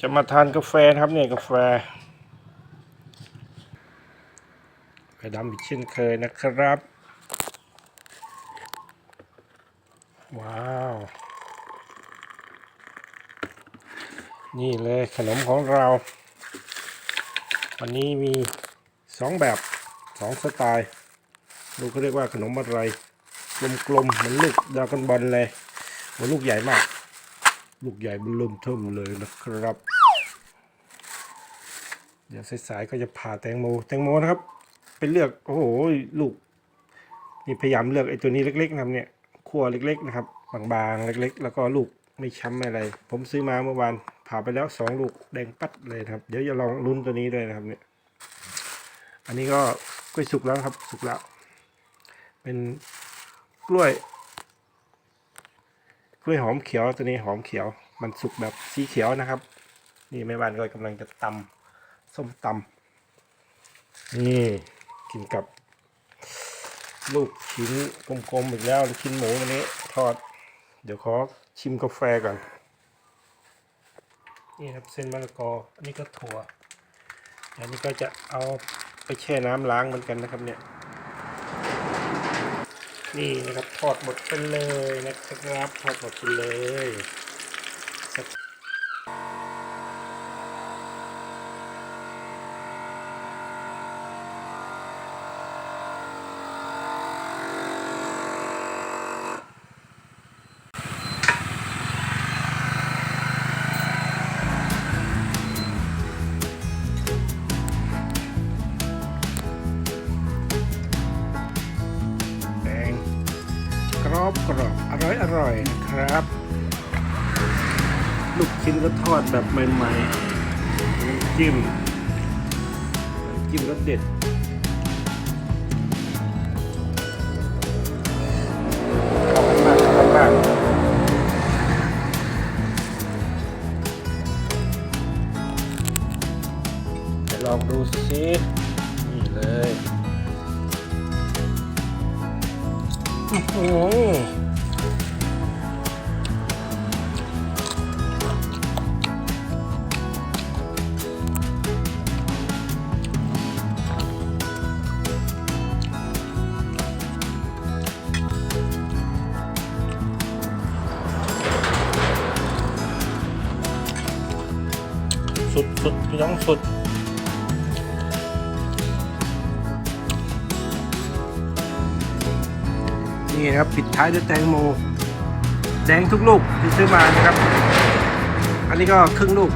จะมาทานกาแฟครับเนี่ยกาแฟกระดำอีกเช่นเคยนะครับ ว้าว นี่เลยขนมของเรา วันนี้มีสองแบบสองสไตล์ลูกเขาเรียกว่าขนมอะไร กลมๆเหมือนลูกดาก้อนบอลเลยโหลูกใหญ่มาก ลูกใหญ่เบนเริ่มเทิมเลยนะครับ เดี๋ยวสายๆก็จะผ่าแตงโมแตงโมนะครับ ไปเลือกโอ้โหลูกนี่พยายามเลือกไอ้ตัวนี้เล็กๆนะครับเนี่ยขั้วเล็กๆนะครับบางๆเล็ก ๆ แล้วก็ลูกไม่ช้ำอะไร ผมซื้อมาเมื่อวานผ่าไปแล้วสองลูกแดงปัดเลยนะครับ เดี๋ยวจะลองลุ้นตัวนี้ด้วยนะครับเนี่ย อันนี้ก็กล้วยสุกแล้วครับสุกแล้ว เป็นกล้วย กล้วยหอมเขียวตัวนี้หอมเขียว มันสุกแบบสีเขียวนะครับ นี่แม่บ้านก็กำลังจะตำส้มตำนี่กินกับ ลูกชิ้นกลมๆอีกแล้วชิ้นหมูวันนี้ทอด เดี๋ยวขอชิมกาแฟก่อนนี่ครับเส้นมะละกออันนี้ก็ถั่วอันนี้ก็จะเอาไปแช่น้ำล้างเหมือนกันนะครับเนี่ย นี่นะครับถอดหมดไปเลยนะครับถอดหมดไปเลย อบกรอบอร่อยอร่อยนะครับ ลูกชิ้นก็ทอดแบบใหม่ๆน้ำจิ้มน้ำจิ้มรสเด็ดเข้ากันมากเข้ากันมากเดี๋ยวลองดูสิ อื้อหือสุดสุ นี่นะครับปิดท้ายด้วยแตงโม แดงทุกลูกที่ซื้อมานะครับ อันนี้ก็ครึ่งลูก